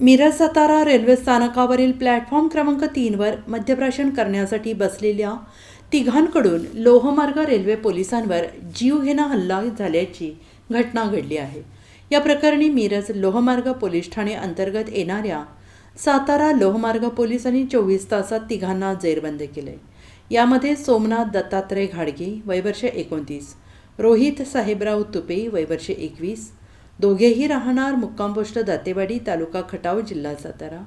Miraj Satara railway स्थानकावरील platform क्रमांक तीनवर मध्यप्राशन करण्यासाठी बसलेल्या तिघांकडून लोहमार्ग रेल्वे पोलिसांवर जीवघेणा हल्ला झाल्याची घटना घडली आहे. या प्रकरणी मिरज लोहमार्ग पोलीस ठाणे अंतर्गत येणाऱ्या सातारा लोहमार्ग पोलिसांनी चोवीस तासात तिघांना जेरबंद केले यामध्ये सोमनाथ दत्तात्रय घाडगे वयवर्ष एकोणतीस रोहित साहेबराव तुपे वयवर्ष एकवीस दोघेही राहणार मुक्कामपोस्ट दातेवाडी तालुका खटाव जिल्हा सातारा.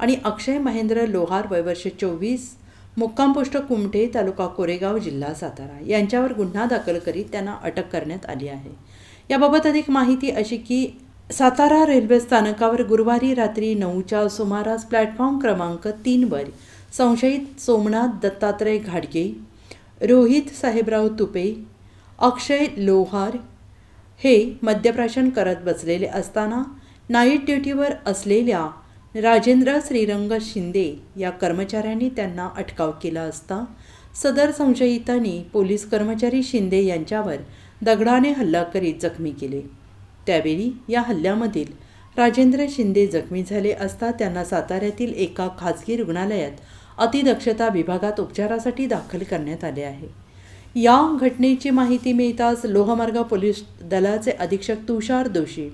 आणि अक्षय महेंद्र लोहार वयवर्ष चोवीस मुक्कामपोस्ट कुमठे तालुका कोरेगाव जिल्हा सातारा. यांच्यावर गुन्हा दाखल करीत त्यांना अटक करण्यात आली आहे. याबाबत अधिक माहिती अशी की सातारा रेल्वे स्थानकावर गुरुवारी रात्री नऊच्या सुमारास प्लॅटफॉर्म क्रमांक तीनवर संशयित सोमनाथ दत्तात्रय घाडगे रोहित साहेबराव तुपे अक्षय लोहार हे मद्यप्राशन करत बसलेले असताना नाईट ड्युटीवर असलेल्या राजेंद्र श्रीरंग शिंदे या कर्मचाऱ्यांनी त्यांना अटकाव केला असता सदर संशयितांनी पोलीस कर्मचारी शिंदे यांच्यावर दगडाने हल्ला करीत जखमी केले. त्यावेळी या हल्ल्यामधील राजेंद्र शिंदे जखमी झाले असता त्यांना साताऱ्यातील एका खाजगी रुग्णालयात अतिदक्षता विभागात उपचारासाठी दाखल करण्यात आले आहे. या घटनेची माहिती मिळताच लोहमार्ग पोलीस दलाचे अधीक्षक तुषार दोषी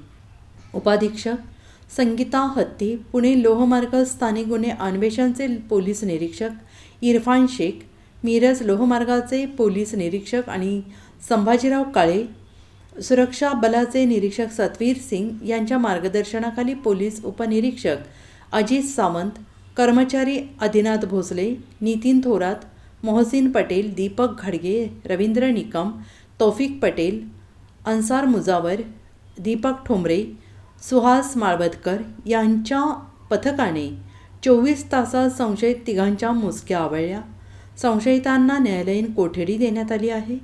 उपाधीक्षक संगीता हत्ती पुणे लोहमार्ग स्थानिक गुन्हे अन्वेषणचे पोलीस निरीक्षक इरफान शेख मिरज लोहमार्गाचे पोलीस निरीक्षक आणि संभाजीराव काळे सुरक्षा बलाचे निरीक्षक सतवीर सिंग यांच्या मार्गदर्शनाखाली पोलीस उपनिरीक्षक अजित सावंत कर्मचारी आदिनाथ भोसले नितीन थोरात मोहसिन पटेल दीपक घडगे रवींद्र निकम तौफिक पटेल अन्सार मुजावर दीपक ठोंबरे सुहास माळवदकर यांच्या पथकाने चोवीस तासात संशयित तिघांच्या मोजक्या आवळल्या. संशयितांना न्यायालयीन कोठडी देण्यात आली आहे.